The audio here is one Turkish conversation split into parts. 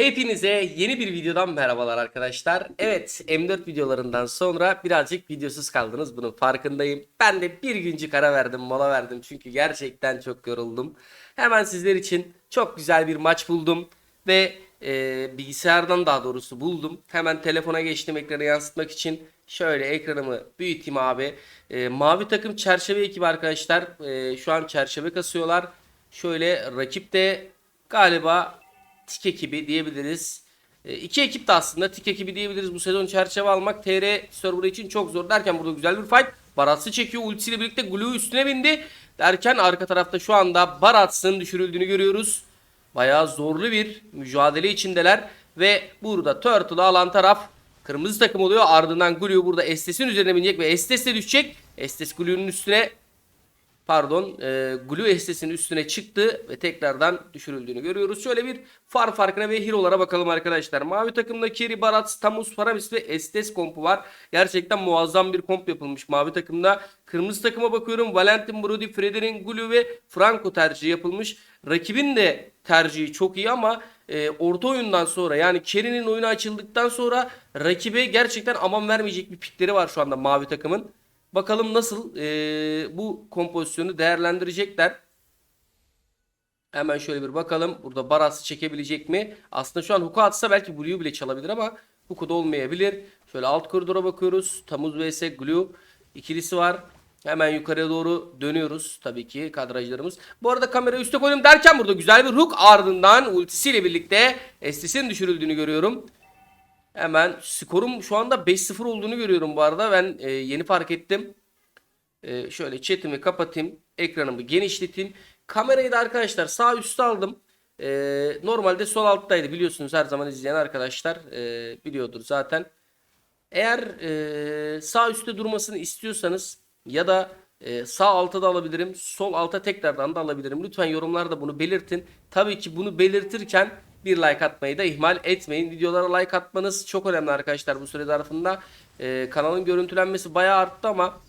Hepinize yeni bir videodan merhabalar arkadaşlar. Evet M4 videolarından sonra birazcık videosuz kaldınız bunun farkındayım. Ben de bir güncük ara verdim mola verdim çünkü gerçekten çok yoruldum. Hemen sizler için çok güzel bir maç buldum ve e, bilgisayardan daha doğrusu buldum. Hemen telefona geçtim ekranı yansıtmak için. Şöyle ekranımı büyüteyim abi. E, mavi takım çerçeve ekibi arkadaşlar. E, şu an çerçeve kasıyorlar. Şöyle rakip de galiba Tik ekibi diyebiliriz. E, iki ekip de aslında Tik ekibi diyebiliriz. Bu sezon çerçeve almak TR server için çok zor derken burada güzel bir fight. Baratsı çekiyor ultisiyle birlikte Glue üstüne bindi. Derken arka tarafta şu anda Barats'ın düşürüldüğünü görüyoruz. Bayağı zorlu bir mücadele içindeler. Ve burada Turtle'ı alan taraf kırmızı takım oluyor. Ardından Glue burada Estes'in üzerine binecek ve Estes de düşecek. Estes Glue'nun üstüne pardon e, Glue Estes'in üstüne çıktı ve tekrardan düşürüldüğünü görüyoruz. Şöyle bir far farkına ve hero'lara bakalım arkadaşlar. Mavi takımda Keri, Barat, Tamus, Faramis ve Estes kompu var. Gerçekten muazzam bir komp yapılmış mavi takımda. Kırmızı takıma bakıyorum. Valentin Brody, Frederin, Glue ve Franco tercihi yapılmış. Rakibin de tercihi çok iyi ama e, orta oyundan sonra yani Keri'nin oyunu açıldıktan sonra rakibe gerçekten aman vermeyecek bir pikleri var şu anda mavi takımın. Bakalım nasıl e, bu kompozisyonu değerlendirecekler. Hemen şöyle bir bakalım. Burada Baras'ı çekebilecek mi? Aslında şu an Hook'a atsa belki Blue'yu bile çalabilir ama Hook'u da olmayabilir. Şöyle alt koridora bakıyoruz. Tamuz vs Glue ikilisi var. Hemen yukarıya doğru dönüyoruz tabii ki kadrajlarımız. Bu arada kamerayı üste koydum derken burada güzel bir hook ardından ultisiyle birlikte Estis'in düşürüldüğünü görüyorum. Hemen skorum şu anda 5-0 olduğunu görüyorum bu arada. Ben e, yeni fark ettim. E, şöyle chatimi kapatayım. Ekranımı genişleteyim. Kamerayı da arkadaşlar sağ üstte aldım. E, normalde sol alttaydı biliyorsunuz her zaman izleyen arkadaşlar e, biliyordur zaten. Eğer e, sağ üstte durmasını istiyorsanız ya da e, sağ alta da alabilirim. Sol alta tekrardan da alabilirim. Lütfen yorumlarda bunu belirtin. Tabii ki bunu belirtirken bir like atmayı da ihmal etmeyin. Videolara like atmanız çok önemli arkadaşlar bu süre zarfında. E, kanalın görüntülenmesi bayağı arttı ama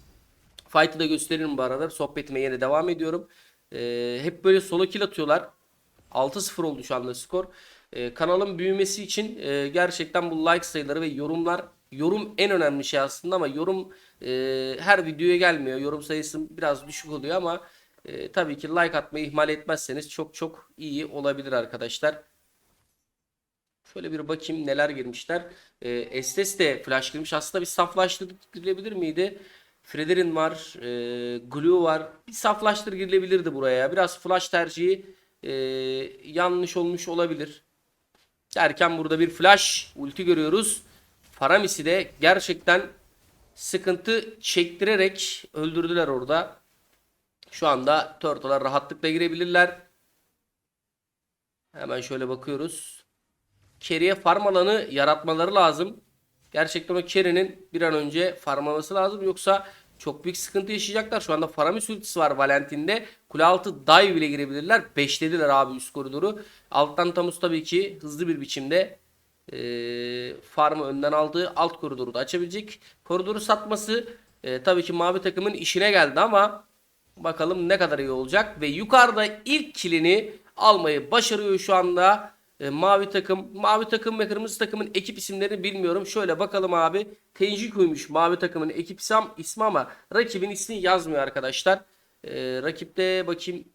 fight'ı da gösteririm bu arada. Sohbetime yine devam ediyorum. E, hep böyle solo kill atıyorlar. 6-0 oldu şu anda skor. E, kanalın büyümesi için e, gerçekten bu like sayıları ve yorumlar yorum en önemli şey aslında ama yorum e, her videoya gelmiyor. Yorum sayısı biraz düşük oluyor ama e, tabii ki like atmayı ihmal etmezseniz çok çok iyi olabilir arkadaşlar. Şöyle bir bakayım neler girmişler. E, Estes de flash girmiş. Aslında bir saflaştır girilebilir miydi? Frederin var. E, Glue var. Bir saflaştır girilebilirdi buraya. Biraz flash tercihi e, yanlış olmuş olabilir. Derken burada bir flash ulti görüyoruz. Faramis'i de gerçekten sıkıntı çektirerek öldürdüler orada. Şu anda Turtle'lar rahatlıkla girebilirler. Hemen şöyle bakıyoruz. Kerry'e farm alanı yaratmaları lazım. Gerçekten o Kerry'nin bir an önce farmlaması lazım. Yoksa çok büyük sıkıntı yaşayacaklar. Şu anda Faramis ultisi var Valentin'de. Kule altı dive bile girebilirler. Beşlediler abi üst koridoru. Alttan Tamus tabii ki hızlı bir biçimde e, farmı önden aldığı alt koridoru da açabilecek. Koridoru satması e, tabii ki mavi takımın işine geldi ama bakalım ne kadar iyi olacak. Ve yukarıda ilk kilini almayı başarıyor şu anda. E, mavi takım, mavi takım ve kırmızı takımın ekip isimlerini bilmiyorum. Şöyle bakalım abi. Tenjiku'ymuş mavi takımın ekip ismi, ismi ama rakibin ismi yazmıyor arkadaşlar. E, rakipte bakayım.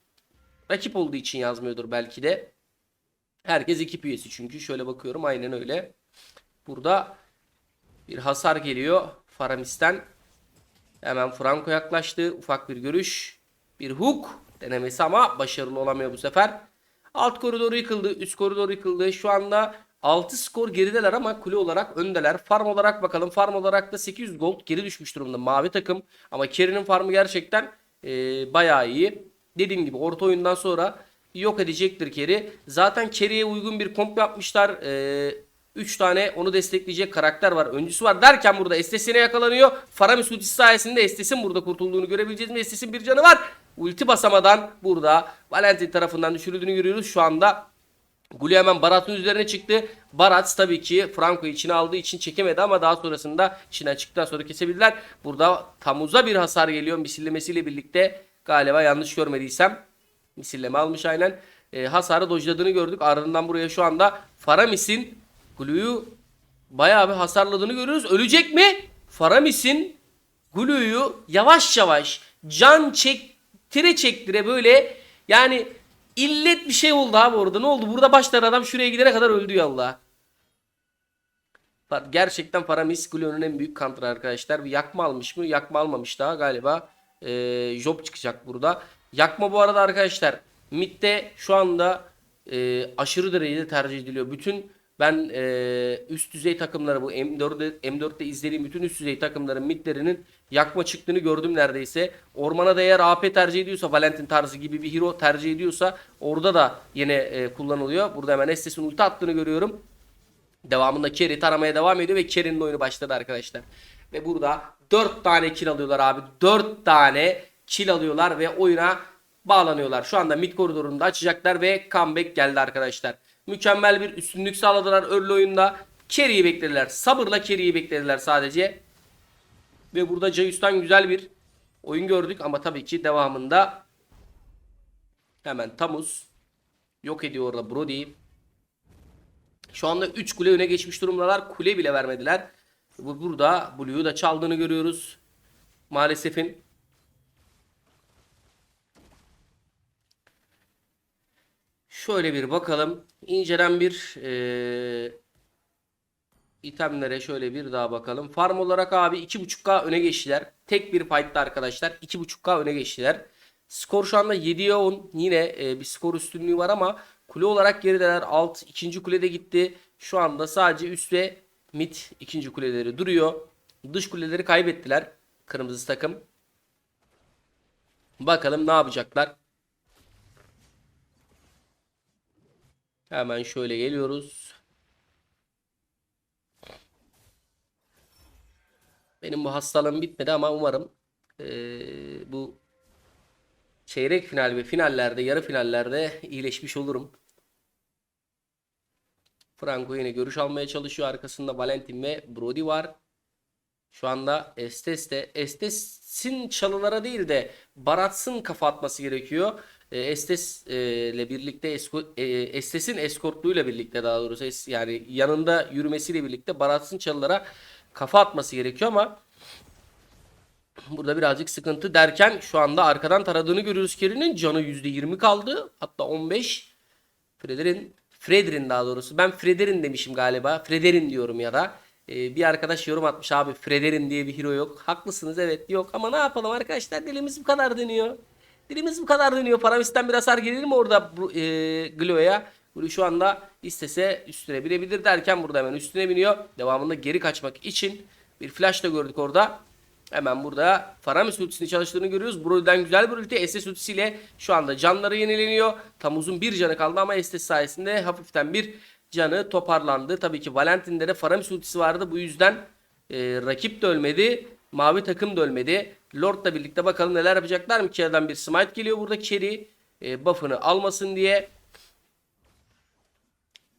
Rakip olduğu için yazmıyordur belki de. Herkes ekip üyesi çünkü. Şöyle bakıyorum aynen öyle. Burada bir hasar geliyor Faramis'ten. Hemen Franco yaklaştı. Ufak bir görüş. Bir hook denemesi ama başarılı olamıyor bu sefer. Alt koridoru yıkıldı. Üst koridor yıkıldı. Şu anda 6 skor gerideler ama kule olarak öndeler. Farm olarak bakalım. Farm olarak da 800 gold geri düşmüş durumda mavi takım. Ama Kerry'nin farmı gerçekten e, bayağı iyi. Dediğim gibi orta oyundan sonra yok edecektir Kerry. Zaten Kerry'e uygun bir komp yapmışlar. E, 3 tane onu destekleyecek karakter var. Öncüsü var derken burada Estes'ine yakalanıyor. Faramis ultisi sayesinde Estes'in burada kurtulduğunu görebileceğiz mi? Estes'in bir canı var. Ulti basamadan burada Valentin tarafından düşürüldüğünü görüyoruz. Şu anda Gulli hemen Barat'ın üzerine çıktı. Barat tabii ki Franco'yu içine aldığı için çekemedi ama daha sonrasında içinden çıktıktan sonra kesebildiler. Burada Tamuz'a bir hasar geliyor misillemesiyle birlikte. Galiba yanlış görmediysem misilleme almış aynen. E, hasarı dojladığını gördük. Ardından buraya şu anda Faramis'in Glue'yu bayağı bir hasarladığını görüyoruz. Ölecek mi? Faramis'in Glue'yu yavaş yavaş can çektire çektire böyle yani illet bir şey oldu abi orada. Ne oldu? Burada başlar adam şuraya gidene kadar öldü ya Allah. Gerçekten Faramis Glue'nun en büyük counter arkadaşlar. Bir yakma almış mı? Yakma almamış daha galiba. Ee, Job çıkacak burada. Yakma bu arada arkadaşlar. Mid'de şu anda e, aşırı derecede tercih ediliyor. Bütün ben e, üst düzey takımları bu M4'de, M4'te izlediğim bütün üst düzey takımların midlerinin yakma çıktığını gördüm neredeyse. Ormana da eğer AP tercih ediyorsa Valentin tarzı gibi bir hero tercih ediyorsa orada da yine e, kullanılıyor. Burada hemen Estes'in ulti attığını görüyorum. Devamında Kerry taramaya devam ediyor ve Kerry'nin oyunu başladı arkadaşlar. Ve burada 4 tane kill alıyorlar abi. 4 tane kill alıyorlar ve oyuna bağlanıyorlar. Şu anda mid koridorunu da açacaklar ve comeback geldi arkadaşlar. Mükemmel bir üstünlük sağladılar early oyunda. Kerry'i beklediler. Sabırla Kerry'i beklediler sadece. Ve burada Jayus'tan güzel bir oyun gördük ama tabii ki devamında hemen Tamuz yok ediyor orada Brody'yi. Şu anda 3 kule öne geçmiş durumdalar. Kule bile vermediler. Bu burada Blue'yu da çaldığını görüyoruz. Maalesefin. Şöyle bir bakalım. İncelen bir eee itemlere şöyle bir daha bakalım. Farm olarak abi 2.5K öne geçtiler. Tek bir fight'ta arkadaşlar 2.5K öne geçtiler. Skor şu anda 7'ye 10. Yine e, bir skor üstünlüğü var ama kule olarak gerideler. Alt ikinci kulede gitti. Şu anda sadece üst ve mid ikinci kuleleri duruyor. Dış kuleleri kaybettiler. Kırmızı takım. Bakalım ne yapacaklar. Hemen şöyle geliyoruz. Benim bu hastalığım bitmedi ama umarım eee, bu çeyrek final ve finallerde, yarı finallerde iyileşmiş olurum. Franco yine görüş almaya çalışıyor. Arkasında Valentin ve Brody var. Şu anda Estes de Estes'in çalılara değil de Barats'ın kafa atması gerekiyor. E, Estes e, ile birlikte e, Estes'in eskortluğuyla birlikte daha doğrusu yani yanında yürümesiyle birlikte Barats'ın çalılara kafa atması gerekiyor ama burada birazcık sıkıntı derken şu anda arkadan taradığını görüyoruz Kerry'nin canı %20 kaldı. Hatta 15 Frederin Frederin daha doğrusu. Ben Frederin demişim galiba. Frederin diyorum ya da. Bir arkadaş yorum atmış abi Frederin diye bir hero yok. Haklısınız evet yok. Ama ne yapalım arkadaşlar dilimiz bu kadar dönüyor dilimiz bu kadar dönüyor Paramis'ten bir hasar gelir mi orada e, Glo'ya Glue şu anda istese üstüne binebilir derken burada hemen üstüne biniyor devamında geri kaçmak için bir flash da gördük orada Hemen burada Faramis ultisini çalıştığını görüyoruz. Broly'den güzel bir ulti. SS ultisiyle şu anda canları yenileniyor. Tamuz'un bir canı kaldı ama SS sayesinde hafiften bir canı toparlandı. Tabii ki Valentin'de de Faramis ultisi vardı. Bu yüzden e, rakip de ölmedi. Mavi takım da ölmedi. Lord'la birlikte bakalım neler yapacaklar mı? Kerry'den bir smite geliyor burada. Kerry e, buff'ını almasın diye.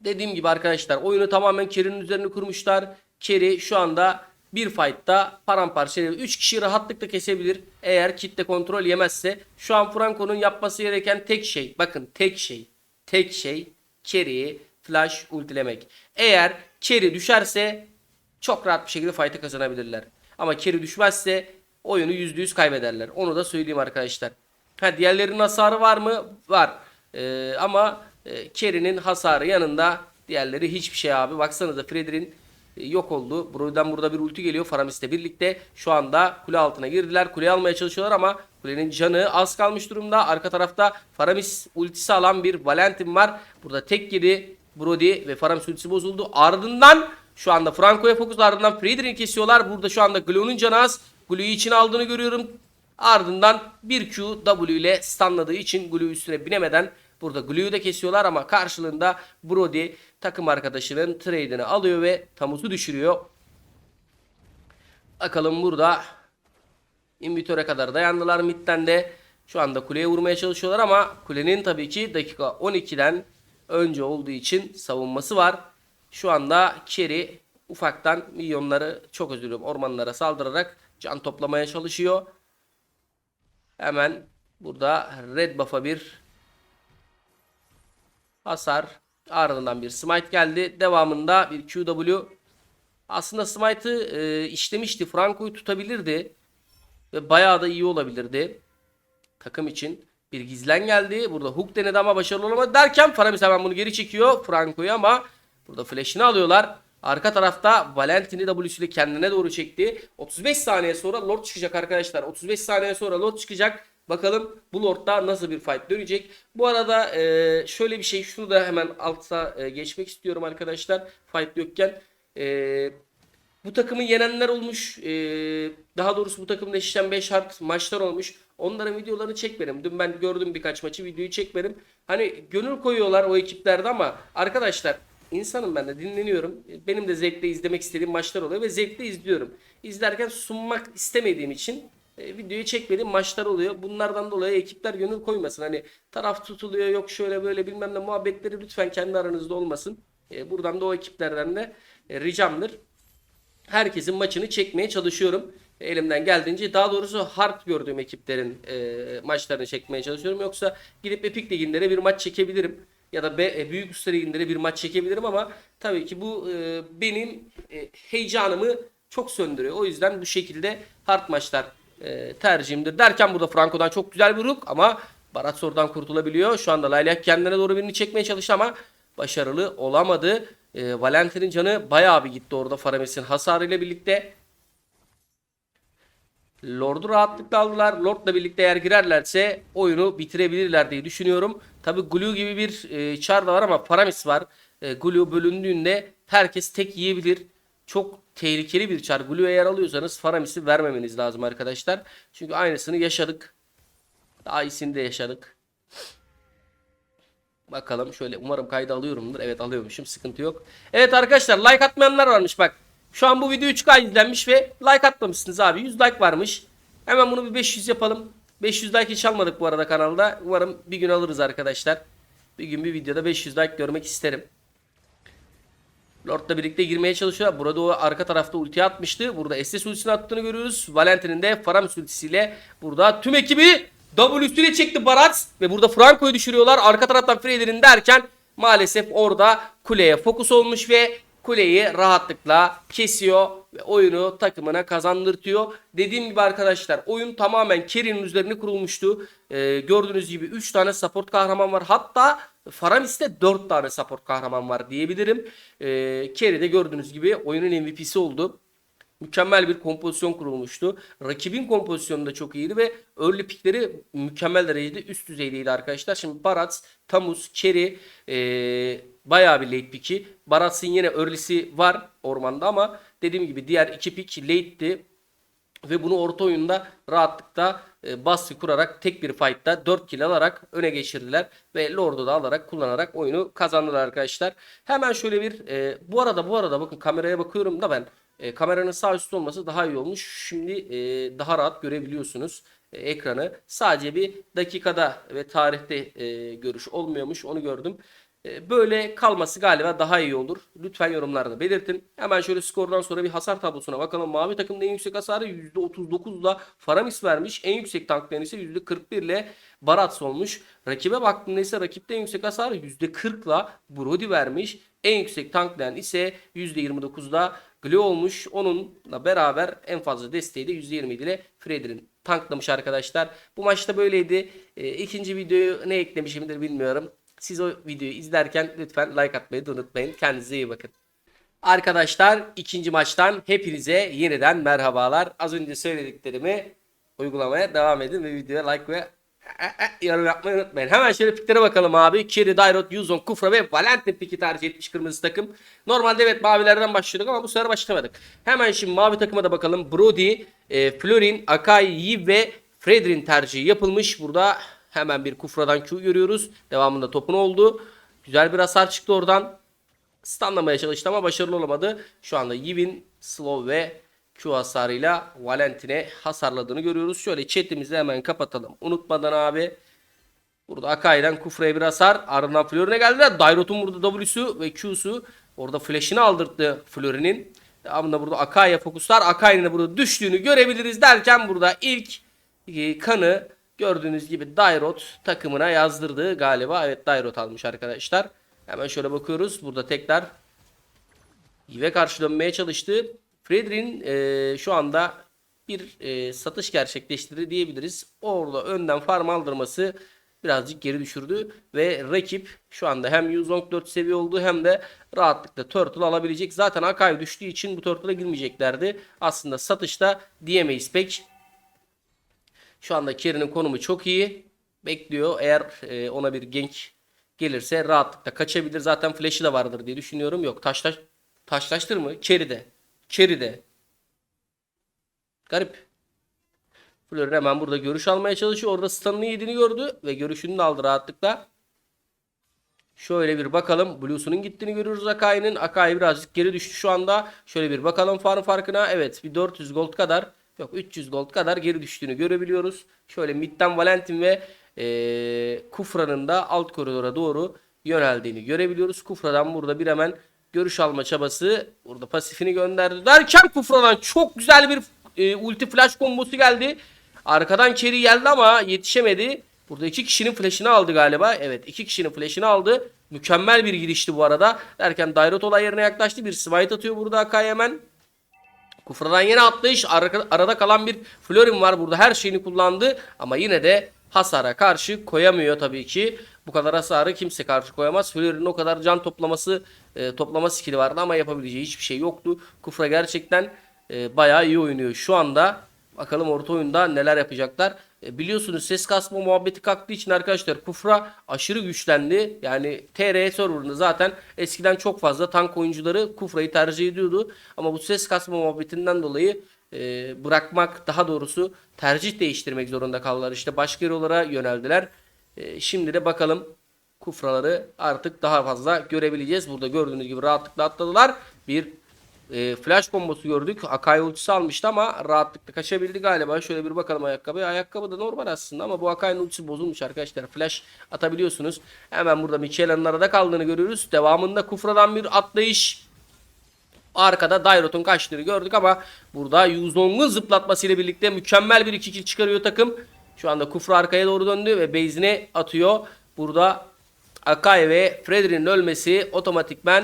Dediğim gibi arkadaşlar oyunu tamamen Kerry'nin üzerine kurmuşlar. Kerry şu anda bir fight'ta paramparça ediyor. 3 kişi rahatlıkla kesebilir. Eğer kitle kontrol yemezse. Şu an Franco'nun yapması gereken tek şey. Bakın tek şey. Tek şey Kerry'i flash ultilemek. Eğer Kerry düşerse çok rahat bir şekilde fight'ı kazanabilirler. Ama Kerry düşmezse oyunu %100 kaybederler. Onu da söyleyeyim arkadaşlar. Ha diğerlerinin hasarı var mı? Var. Ee, ama e, Kerry'nin hasarı yanında diğerleri hiçbir şey abi. Baksanıza Fredrin e, yok oldu. Buradan burada bir ulti geliyor Faramis'le birlikte. Şu anda kule altına girdiler. Kuleyi almaya çalışıyorlar ama kulenin canı az kalmış durumda. Arka tarafta Faramis ultisi alan bir Valentin var. Burada tek yedi Brody ve Faramis ultisi bozuldu. Ardından şu anda Franco'ya fokus ardından Friedrich'i kesiyorlar. Burada şu anda Glue'nun canı az. Glue'yu içine aldığını görüyorum. Ardından bir Q W ile stunladığı için Glue üstüne binemeden burada Glue'yu da kesiyorlar ama karşılığında Brody takım arkadaşının trade'ini alıyor ve Tamuz'u düşürüyor. Bakalım burada İmbitör'e kadar dayandılar midden de. Şu anda kuleye vurmaya çalışıyorlar ama kulenin tabii ki dakika 12'den önce olduğu için savunması var. Şu anda Kerry ufaktan milyonları çok özür diliyorum ormanlara saldırarak can toplamaya çalışıyor. Hemen burada red buff'a bir hasar Ardından bir smite geldi. Devamında bir QW. Aslında smite'ı e, işlemişti. Franco'yu tutabilirdi. Ve bayağı da iyi olabilirdi. Takım için. Bir gizlen geldi. Burada hook denedi ama başarılı olamadı derken Faramis hemen bunu geri çekiyor Franco'yu ama burada flash'ını alıyorlar. Arka tarafta Valentin'i W'süyle kendine doğru çekti. 35 saniye sonra Lord çıkacak arkadaşlar. 35 saniye sonra Lord çıkacak. Bakalım bu Lord'da nasıl bir fight dönecek. Bu arada e, şöyle bir şey şunu da hemen altta e, geçmek istiyorum arkadaşlar. Fight yokken. E, bu takımı yenenler olmuş. Ee, daha doğrusu bu takımda eşleşen 5 hard maçlar olmuş. Onların videolarını çekmedim. Dün ben gördüm birkaç maçı videoyu çekmedim. Hani gönül koyuyorlar o ekiplerde ama arkadaşlar insanım ben de dinleniyorum. Benim de zevkle izlemek istediğim maçlar oluyor ve zevkle izliyorum. İzlerken sunmak istemediğim için e, videoyu çekmediğim maçlar oluyor. Bunlardan dolayı ekipler gönül koymasın. Hani taraf tutuluyor yok şöyle böyle bilmem ne muhabbetleri lütfen kendi aranızda olmasın. E, buradan da o ekiplerden de e, ricamdır herkesin maçını çekmeye çalışıyorum. Elimden geldiğince daha doğrusu hard gördüğüm ekiplerin e, maçlarını çekmeye çalışıyorum. Yoksa gidip Epic Ligi'nde de bir maç çekebilirim. Ya da B, e, Büyük Ligi'nde de bir maç çekebilirim ama tabii ki bu e, benim e, heyecanımı çok söndürüyor. O yüzden bu şekilde hard maçlar e, tercihimdir. Derken burada Franco'dan çok güzel bir hook ama Barat oradan kurtulabiliyor. Şu anda Layla kendine doğru birini çekmeye çalıştı ama başarılı olamadı. E, Valentin'in canı bayağı bir gitti orada Farames'in hasarıyla birlikte. Lord'u rahatlıkla aldılar. Lord'la birlikte eğer girerlerse oyunu bitirebilirler diye düşünüyorum. Tabi Glue gibi bir e, çar da var ama Faramis var. E, Glue bölündüğünde herkes tek yiyebilir. Çok tehlikeli bir çar. Glue eğer alıyorsanız Faramis'i vermemeniz lazım arkadaşlar. Çünkü aynısını yaşadık. Daha iyisini de yaşadık. Bakalım şöyle umarım kaydı alıyorumdur. Evet alıyormuşum sıkıntı yok. Evet arkadaşlar like atmayanlar varmış bak. Şu an bu video 3K izlenmiş ve like atmamışsınız abi. 100 like varmış. Hemen bunu bir 500 yapalım. 500 like hiç almadık bu arada kanalda. Umarım bir gün alırız arkadaşlar. Bir gün bir videoda 500 like görmek isterim. Lord'la birlikte girmeye çalışıyor. Burada o arka tarafta ulti atmıştı. Burada SS ultisini attığını görüyoruz. Valentin'in de Faramis ultisiyle burada tüm ekibi W'süyle çekti Barat ve burada Franco'yu düşürüyorlar. Arka taraftan Freder'in derken maalesef orada kuleye fokus olmuş ve kuleyi rahatlıkla kesiyor ve oyunu takımına kazandırtıyor. Dediğim gibi arkadaşlar oyun tamamen Kerry'nin üzerine kurulmuştu. Ee, gördüğünüz gibi 3 tane support kahraman var. Hatta Faramis'te 4 tane support kahraman var diyebilirim. Ee, Kerry de gördüğünüz gibi oyunun MVP'si oldu. Mükemmel bir kompozisyon kurulmuştu. Rakibin kompozisyonu da çok iyiydi ve early pickleri mükemmel derecede üst düzeydeydi arkadaşlar. Şimdi Barat, Tamus, Kerry ee, bayağı bir late pick'i. Barats'ın yine early'si var ormanda ama dediğim gibi diğer iki pick late'ti. Ve bunu orta oyunda rahatlıkla e, baskı kurarak tek bir fight'ta 4 kill alarak öne geçirdiler. Ve Lord'u da alarak kullanarak oyunu kazandılar arkadaşlar. Hemen şöyle bir e, bu arada bu arada bakın kameraya bakıyorum da ben e, kameranın sağ üstü olması daha iyi olmuş. Şimdi e, daha rahat görebiliyorsunuz e, ekranı. Sadece bir dakikada ve tarihte e, görüş olmuyormuş onu gördüm. E, Böyle kalması galiba daha iyi olur. Lütfen yorumlarda belirtin. Hemen şöyle skordan sonra bir hasar tablosuna bakalım. Mavi takımda en yüksek hasarı %39'la Faramis vermiş. En yüksek tanklayan ise %41 ile Barats olmuş. Rakibe baktığında ise rakipte en yüksek hasarı %40'la Brody vermiş. En yüksek tanklayan ise %29'da Glue olmuş. Onunla beraber en fazla desteği de %27 ile Fredrin tanklamış arkadaşlar. Bu maçta böyleydi. E, ikinci videoyu ne eklemişimdir bilmiyorum. Siz o videoyu izlerken lütfen like atmayı da unutmayın. Kendinize iyi bakın. Arkadaşlar ikinci maçtan hepinize yeniden merhabalar. Az önce söylediklerimi uygulamaya devam edin ve videoya like ve yorum yapmayı unutmayın. Hemen şöyle piklere bakalım abi. Kiri, Dairot, Yuzon, Kufra ve Valentin piki tercih etmiş kırmızı takım. Normalde evet mavilerden başlıyorduk ama bu sefer başlamadık. Hemen şimdi mavi takıma da bakalım. Brody, e, Florin, Akai, Yi ve Fredrin tercihi yapılmış. Burada hemen bir Kufra'dan Q görüyoruz. Devamında topun oldu. Güzel bir hasar çıktı oradan. Stunlamaya çalıştı ama başarılı olamadı. Şu anda Yivin, Slow ve Q hasarıyla Valentin'e hasarladığını görüyoruz. Şöyle chatimizi hemen kapatalım. Unutmadan abi. Burada Akai'den Kufra'ya bir hasar. Ardından Florin'e geldiler. Dairot'un burada W'su ve Q'su. Orada flash'ini aldırttı Florin'in. Devamında burada Akai'ye fokuslar. Akai'nin de burada düştüğünü görebiliriz derken burada ilk e, kanı gördüğünüz gibi Dairot takımına yazdırdı galiba. Evet Dairot almış arkadaşlar. Hemen şöyle bakıyoruz. Burada tekrar Yive karşı dönmeye çalıştı. Fredrin e, şu anda bir e, satış gerçekleştirdi diyebiliriz. Orada önden farm aldırması birazcık geri düşürdü ve rakip şu anda hem Yuzong 4 seviye oldu hem de rahatlıkla Turtle alabilecek. Zaten Akai düştüğü için bu Turtle'a girmeyeceklerdi. Aslında satışta diyemeyiz pek. Şu anda Kerry'nin konumu çok iyi. Bekliyor. Eğer e, ona bir genk gelirse rahatlıkla kaçabilir. Zaten flash'ı da vardır diye düşünüyorum. Yok taşlaş taşlaştır mı? Kerry'de. Kerry'de. Garip. Fleur hemen burada görüş almaya çalışıyor. Orada stun'ını yediğini gördü ve görüşünü de aldı rahatlıkla. Şöyle bir bakalım. Blue'sunun gittiğini görüyoruz Akai'nin. Akai birazcık geri düştü şu anda. Şöyle bir bakalım farm farkına. Evet bir 400 gold kadar yok 300 gold kadar geri düştüğünü görebiliyoruz. Şöyle midden Valentin ve ee, Kufra'nın da alt koridora doğru yöneldiğini görebiliyoruz. Kufra'dan burada bir hemen görüş alma çabası. Burada pasifini gönderdi. Derken Kufra'dan çok güzel bir e, ulti flash kombosu geldi. Arkadan Kerry geldi ama yetişemedi. Burada iki kişinin flash'ını aldı galiba. Evet iki kişinin flash'ını aldı. Mükemmel bir girişti bu arada. Derken Dairot olay yerine yaklaştı. Bir smite atıyor burada Akai hemen. Kufradan yine atlayış. Arada kalan bir Florin var burada. Her şeyini kullandı. Ama yine de hasara karşı koyamıyor tabii ki. Bu kadar hasarı kimse karşı koyamaz. Florin'in o kadar can toplaması e, toplama skill'i vardı ama yapabileceği hiçbir şey yoktu. Kufra gerçekten e, bayağı iyi oynuyor şu anda. Bakalım orta oyunda neler yapacaklar. E, biliyorsunuz ses kasma muhabbeti kalktığı için arkadaşlar Kufra aşırı güçlendi. Yani TR serverında zaten eskiden çok fazla tank oyuncuları Kufra'yı tercih ediyordu. Ama bu ses kasma muhabbetinden dolayı e, bırakmak daha doğrusu tercih değiştirmek zorunda kaldılar. İşte başka hero'lara yöneldiler. E, şimdi de bakalım Kufraları artık daha fazla görebileceğiz. Burada gördüğünüz gibi rahatlıkla atladılar. Bir e, flash kombosu gördük. Akai ultisi almıştı ama rahatlıkla kaçabildi galiba. Şöyle bir bakalım ayakkabıya. Ayakkabı da normal aslında ama bu Akai'nin ultisi bozulmuş arkadaşlar. Flash atabiliyorsunuz. Hemen burada Michela'nın arada kaldığını görüyoruz. Devamında Kufra'dan bir atlayış. Arkada Dairot'un kaçtığını gördük ama burada Yuzong'un zıplatmasıyla birlikte mükemmel bir 2 kill çıkarıyor takım. Şu anda Kufra arkaya doğru döndü ve base'ine atıyor. Burada Akai ve Fredrin'in ölmesi otomatikmen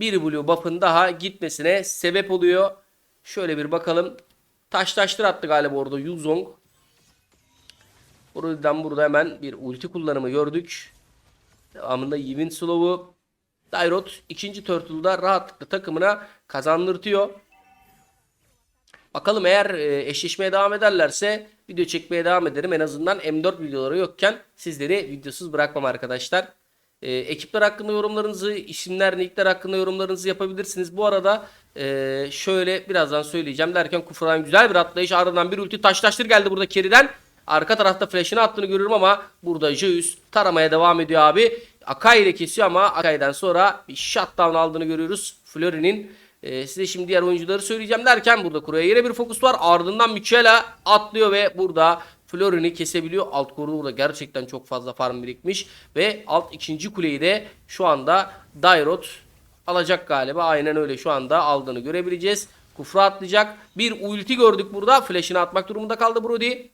bir blue buff'ın daha gitmesine sebep oluyor. Şöyle bir bakalım. Taş taştır attı galiba orada Yuzong. Buradan burada hemen bir ulti kullanımı gördük. Devamında Yivin Slow'u Dairot ikinci Turtle'da rahatlıkla takımına kazandırtıyor. Bakalım eğer e, eşleşmeye devam ederlerse video çekmeye devam ederim. En azından M4 videoları yokken sizleri videosuz bırakmam arkadaşlar. E, ekipler hakkında yorumlarınızı, isimler, nickler hakkında yorumlarınızı yapabilirsiniz. Bu arada e, şöyle birazdan söyleyeceğim derken Kufra'dan güzel bir atlayış ardından bir ulti taşlaştır geldi burada Kerry'den. Arka tarafta flash'ını attığını görüyorum ama burada Zeus taramaya devam ediyor abi. Akai ile kesiyor ama Akai'den sonra bir shutdown aldığını görüyoruz. Fleury'nin ee, size şimdi diğer oyuncuları söyleyeceğim derken burada Kuro'ya yine bir fokus var. Ardından Michela atlıyor ve burada Florin'i kesebiliyor. Alt koridorda gerçekten çok fazla farm birikmiş. Ve alt ikinci kuleyi de şu anda Dairot alacak galiba. Aynen öyle şu anda aldığını görebileceğiz. Kufra atlayacak. Bir ulti gördük burada. Flash'ını atmak durumunda kaldı Brody.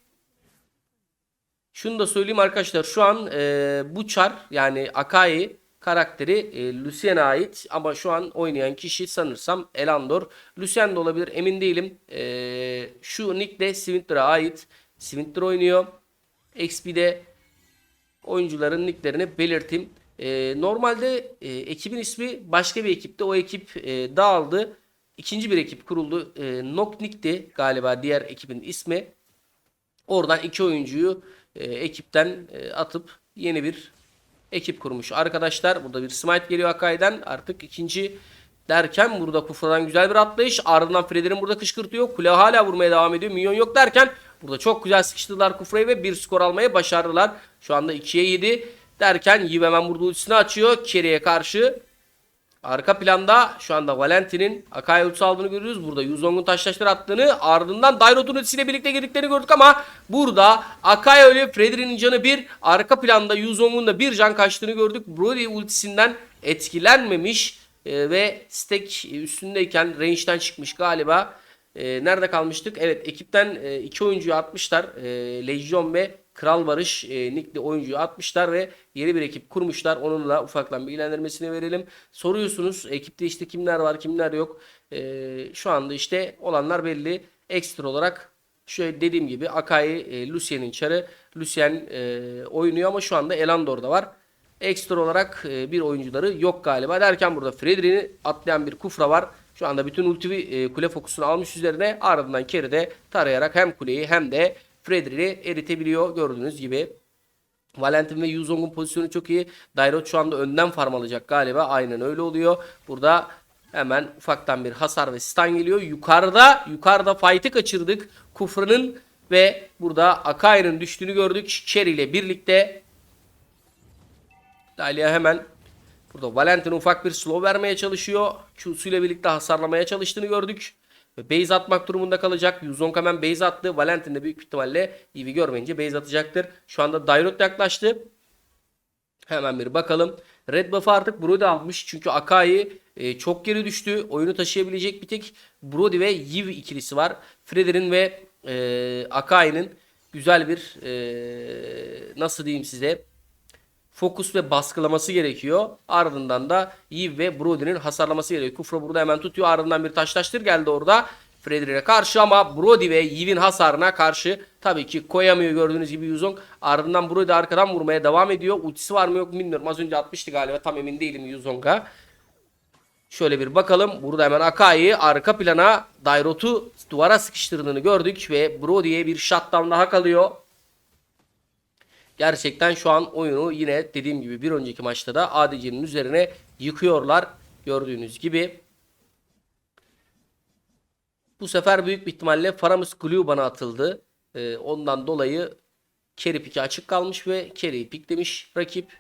Şunu da söyleyeyim arkadaşlar. Şu an e, bu çar yani Akai karakteri e, Lucien'e ait ama şu an oynayan kişi sanırsam Elandor. Lucien de olabilir emin değilim. E, şu nick de Swinter'a ait. Swinter oynuyor. XP'de oyuncuların nicklerini belirteyim. E, normalde e, ekibin ismi başka bir ekipte. O ekip e, dağıldı. İkinci bir ekip kuruldu. E, Knocknick'ti galiba diğer ekibin ismi. Oradan iki oyuncuyu e, ekipten e, atıp yeni bir ekip kurmuş. Arkadaşlar burada bir smite geliyor Akai'den. Artık ikinci derken burada Kufra'dan güzel bir atlayış. Ardından Freder'in burada kışkırtıyor. Kule hala vurmaya devam ediyor. Minyon yok derken burada çok güzel sıkıştırdılar Kufra'yı ve bir skor almayı başardılar. Şu anda 2'ye 7 derken Yiv hemen burada ultisini açıyor. Kerry'e karşı. Arka planda şu anda Valentin'in Akai ultisi aldığını görüyoruz. Burada Yuzong'un taşlaştır attığını ardından Dairot'un ultisiyle birlikte girdiklerini gördük ama burada Akai ölüyor. Fredrin'in canı bir. Arka planda Yuzong'un da bir can kaçtığını gördük. Brody ultisinden etkilenmemiş e, ve stack üstündeyken range'den çıkmış galiba. E, nerede kalmıştık? Evet ekipten e, iki oyuncuyu atmışlar. E, Legion ve Kral Barış e, nickli oyuncuyu atmışlar ve yeni bir ekip kurmuşlar. Onunla ufaktan bilgilendirmesini verelim. Soruyorsunuz ekipte işte kimler var kimler yok. E, şu anda işte olanlar belli. Ekstra olarak şöyle dediğim gibi Akai e, Lucien'in çarı. Lucien e, oynuyor ama şu anda Elandor'da var. Ekstra olarak e, bir oyuncuları yok galiba. Derken burada Fredrin'i atlayan bir Kufra var. Şu anda bütün ulti e, kule fokusunu almış üzerine. Ardından Kerry'de tarayarak hem kuleyi hem de Fredrin'i eritebiliyor gördüğünüz gibi. Valentin ve Yuzong'un pozisyonu çok iyi. Dairot şu anda önden farm alacak galiba. Aynen öyle oluyor. Burada hemen ufaktan bir hasar ve stun geliyor. Yukarıda yukarıda fight'ı kaçırdık. Kufra'nın ve burada Akai'nin düştüğünü gördük. Cherry ile birlikte Dalia hemen burada Valentin ufak bir slow vermeye çalışıyor. Q'su birlikte hasarlamaya çalıştığını gördük. Ve base atmak durumunda kalacak. Yuzong hemen base attı. Valentin de büyük ihtimalle Eevee görmeyince base atacaktır. Şu anda Dairot yaklaştı. Hemen bir bakalım. Red buff artık Brody almış. Çünkü Akai e, çok geri düştü. Oyunu taşıyabilecek bir tek Brody ve Yiv ikilisi var. Freder'in ve e, Akai'nin güzel bir e, nasıl diyeyim size fokus ve baskılaması gerekiyor. Ardından da Yiv ve Brody'nin hasarlaması gerekiyor. Kufra burada hemen tutuyor. Ardından bir taşlaştır geldi orada. Frederick'e karşı ama Brody ve Yiv'in hasarına karşı tabii ki koyamıyor gördüğünüz gibi Yuzong. Ardından Brody arkadan vurmaya devam ediyor. Ultisi var mı yok bilmiyorum. Az önce atmıştı galiba tam emin değilim Yuzong'a. Şöyle bir bakalım. Burada hemen Akai'yi arka plana Dairot'u duvara sıkıştırdığını gördük ve Brody'ye bir shutdown daha kalıyor. Gerçekten şu an oyunu yine dediğim gibi bir önceki maçta da ADC'nin üzerine yıkıyorlar. Gördüğünüz gibi. Bu sefer büyük bir ihtimalle Faramus Glue bana atıldı. Ee, ondan dolayı Carry pick'i açık kalmış ve Carry'i picklemiş rakip.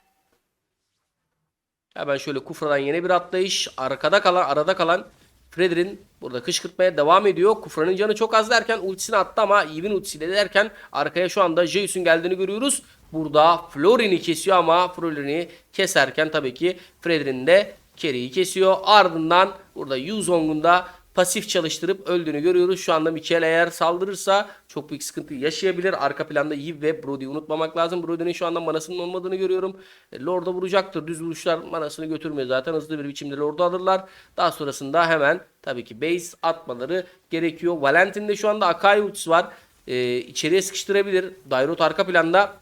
Hemen şöyle Kufra'dan yeni bir atlayış. Arkada kalan, arada kalan Fredrin burada kışkırtmaya devam ediyor. Kufra'nın canı çok az derken ultisini attı ama Eve'in ultisiyle derken arkaya şu anda Zeus'un geldiğini görüyoruz. Burada Florin'i kesiyor ama Florin'i keserken tabii ki Fredrin de Carry'i kesiyor. Ardından burada Yuzong'un da pasif çalıştırıp öldüğünü görüyoruz. Şu anda Mikael eğer saldırırsa çok büyük sıkıntı yaşayabilir. Arka planda Eve ve Brody'yi unutmamak lazım. Brody'nin şu anda manasının olmadığını görüyorum. E, Lord'a vuracaktır. Düz vuruşlar manasını götürmüyor zaten. Hızlı bir biçimde Lord'u alırlar. Daha sonrasında hemen tabii ki base atmaları gerekiyor. Valentin'de şu anda Akai ultisi var. Ee, içeriye sıkıştırabilir. Dairot arka planda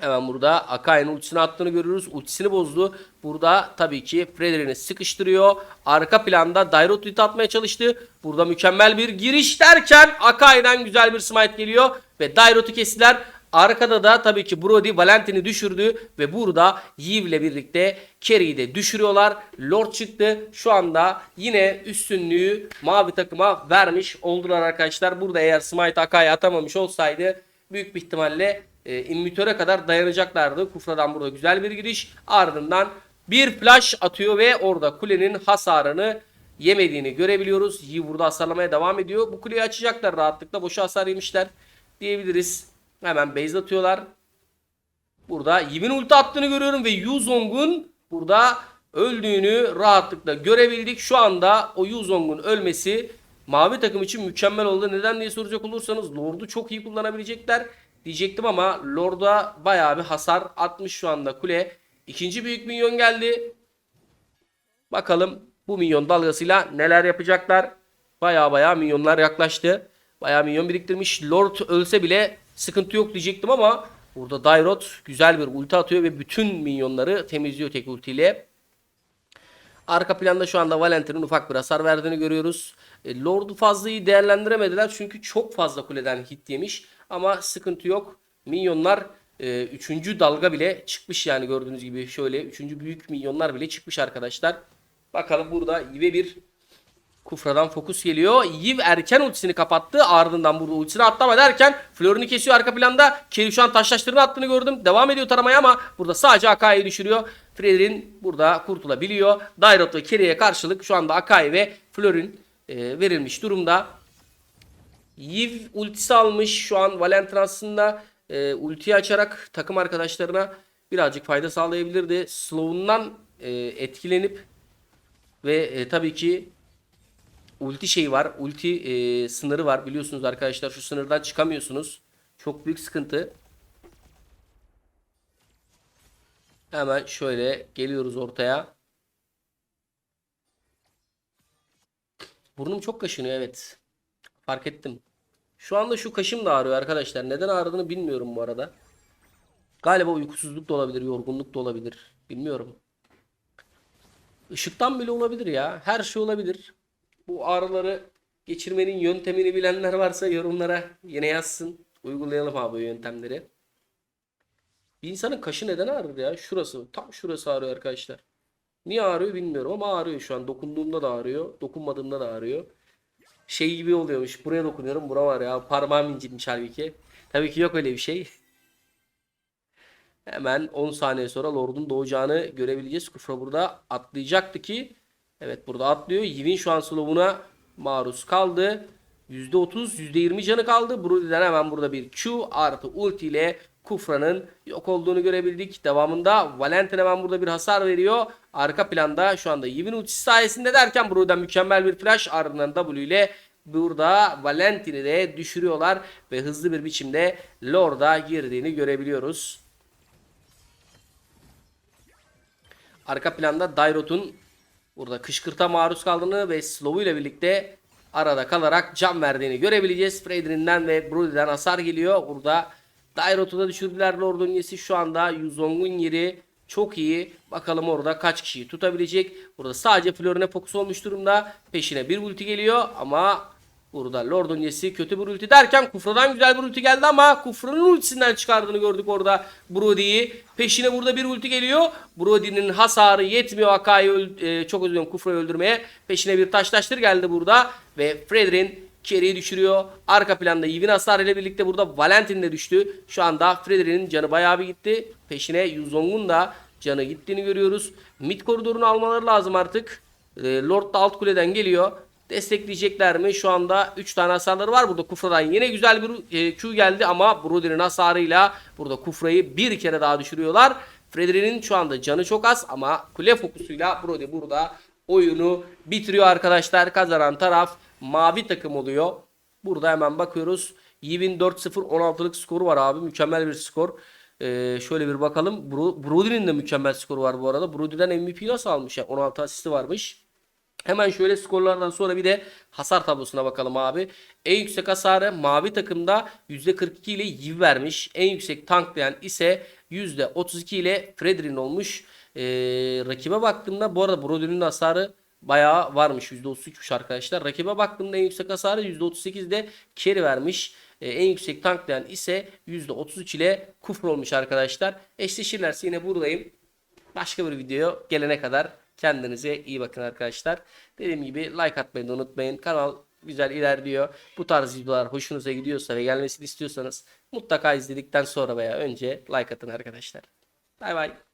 Hemen burada Akai'nin ultisini attığını görüyoruz. Ultisini bozdu. Burada tabii ki Frederick'i sıkıştırıyor. Arka planda Dairot ulti atmaya çalıştı. Burada mükemmel bir giriş derken Akai'den güzel bir smite geliyor. Ve Dairot'u kestiler. Arkada da tabii ki Brody Valentin'i düşürdü. Ve burada Yiv ile birlikte Carry'i de düşürüyorlar. Lord çıktı. Şu anda yine üstünlüğü mavi takıma vermiş oldular arkadaşlar. Burada eğer smite Akai atamamış olsaydı büyük bir ihtimalle e, immitöre kadar dayanacaklardı. Kufra'dan burada güzel bir giriş. Ardından bir flash atıyor ve orada kulenin hasarını yemediğini görebiliyoruz. Yi burada hasarlamaya devam ediyor. Bu kuleyi açacaklar rahatlıkla. Boşa hasar yemişler diyebiliriz. Hemen base atıyorlar. Burada Yi'nin ulti attığını görüyorum ve Yuzong'un burada öldüğünü rahatlıkla görebildik. Şu anda o Yuzong'un ölmesi mavi takım için mükemmel oldu. Neden diye soracak olursanız Lord'u çok iyi kullanabilecekler diyecektim ama Lord'a bayağı bir hasar atmış şu anda kule. İkinci büyük minyon geldi. Bakalım bu minyon dalgasıyla neler yapacaklar. Bayağı bayağı minyonlar yaklaştı. Bayağı minyon biriktirmiş. Lord ölse bile sıkıntı yok diyecektim ama burada Dairot güzel bir ulti atıyor ve bütün minyonları temizliyor tek ultiyle. Arka planda şu anda Valentin'in ufak bir hasar verdiğini görüyoruz. E, Lord'u fazla iyi değerlendiremediler çünkü çok fazla kuleden hit yemiş. Ama sıkıntı yok. Minyonlar 3. E, dalga bile çıkmış yani gördüğünüz gibi şöyle 3. büyük minyonlar bile çıkmış arkadaşlar. Bakalım burada Yive bir Kufra'dan fokus geliyor. Yiv erken ultisini kapattı. Ardından burada ultisini atlama derken Florin'i kesiyor arka planda. Kerry şu an taşlaştırma attığını gördüm. Devam ediyor taramaya ama burada sadece Akai'yi düşürüyor. Fredrin burada kurtulabiliyor. Dairot ve Kerry'e karşılık şu anda Akai ve Florin e, verilmiş durumda. Yiv ultisi almış. Şu an Valent aslında e, ultiyi açarak takım arkadaşlarına birazcık fayda sağlayabilirdi. Slow'undan e, etkilenip ve e, tabii ki ulti şeyi var. Ulti e, sınırı var biliyorsunuz arkadaşlar. Şu sınırdan çıkamıyorsunuz. Çok büyük sıkıntı. Hemen şöyle geliyoruz ortaya. Burnum çok kaşınıyor evet. Fark ettim. Şu anda şu kaşım da ağrıyor arkadaşlar. Neden ağrıdığını bilmiyorum bu arada. Galiba uykusuzluk da olabilir, yorgunluk da olabilir. Bilmiyorum. Işıktan bile olabilir ya. Her şey olabilir. Bu ağrıları geçirmenin yöntemini bilenler varsa yorumlara yine yazsın. Uygulayalım abi bu yöntemleri. Bir insanın kaşı neden ağrır ya? Şurası. Tam şurası ağrıyor arkadaşlar. Niye ağrıyor bilmiyorum ama ağrıyor şu an. Dokunduğumda da ağrıyor. Dokunmadığımda da ağrıyor. Şey gibi oluyormuş. Buraya dokunuyorum. Bura var ya. Parmağım incinmiş halbuki. Tabii ki yok öyle bir şey. Hemen 10 saniye sonra Lord'un doğacağını görebileceğiz. Kufra burada atlayacaktı ki. Evet burada atlıyor. Yivin şu an slow'una maruz kaldı. %30, %20 canı kaldı. Broly'den hemen burada bir Q artı ulti ile Kufra'nın yok olduğunu görebildik. Devamında Valentin hemen burada bir hasar veriyor. Arka planda şu anda Yivin ultisi sayesinde derken Broly'den mükemmel bir flash ardından W ile burada Valentin'i de düşürüyorlar ve hızlı bir biçimde Lord'a girdiğini görebiliyoruz. Arka planda Dairot'un burada kışkırta maruz kaldığını ve Slow'u ile birlikte arada kalarak can verdiğini görebileceğiz. Fredrin'den ve Brody'den hasar geliyor. Burada Dairot'u da düşürdüler Lord'un üyesi. Şu anda Yuzong'un yeri çok iyi. Bakalım orada kaç kişiyi tutabilecek. Burada sadece Florine fokus olmuş durumda. Peşine bir ulti geliyor ama Burada Lord'un yesi kötü bir ulti derken Kufra'dan güzel bir ulti geldi ama Kufra'nın ultisinden çıkardığını gördük orada Brody'yi. Peşine burada bir ulti geliyor. Brody'nin hasarı yetmiyor Akai'yi e, çok özür dilerim Kufra'yı öldürmeye. Peşine bir taşlaştır geldi burada ve Fredrin Kerry'i düşürüyor. Arka planda Yivin hasar ile birlikte burada Valentin de düştü. Şu anda Fredrin'in canı bayağı bir gitti. Peşine Yuzong'un da canı gittiğini görüyoruz. Mid koridorunu almaları lazım artık. E, Lord da alt kuleden geliyor. Destekleyecekler mi? Şu anda 3 tane hasarları var. Burada Kufra'dan yine güzel bir e, Q geldi ama Brody'nin hasarıyla burada Kufra'yı bir kere daha düşürüyorlar. Frederick'in şu anda canı çok az ama kule fokusuyla Brody burada oyunu bitiriyor arkadaşlar. Kazanan taraf mavi takım oluyor. Burada hemen bakıyoruz. Yivin 4-0 16'lık skoru var abi. Mükemmel bir skor. Ee, şöyle bir bakalım. Bro Brody'nin de mükemmel skoru var bu arada. Brody'den MVP nasıl almış ya? 16 asisti varmış. Hemen şöyle skorlardan sonra bir de hasar tablosuna bakalım abi. En yüksek hasarı mavi takımda %42 ile Yiv vermiş. En yüksek tanklayan ise %32 ile Fredrin olmuş. Ee, rakibe baktığımda bu arada Brody'nin hasarı bayağı varmış. %33'müş arkadaşlar. Rakibe baktığımda en yüksek hasarı %38 de Kerry vermiş. Ee, en yüksek tanklayan ise %33 ile Kufr olmuş arkadaşlar. Eşleşirlerse yine buradayım. Başka bir video gelene kadar kendinize iyi bakın arkadaşlar. Dediğim gibi like atmayı da unutmayın. Kanal güzel ilerliyor. Bu tarz videolar hoşunuza gidiyorsa ve gelmesini istiyorsanız mutlaka izledikten sonra veya önce like atın arkadaşlar. Bay bay.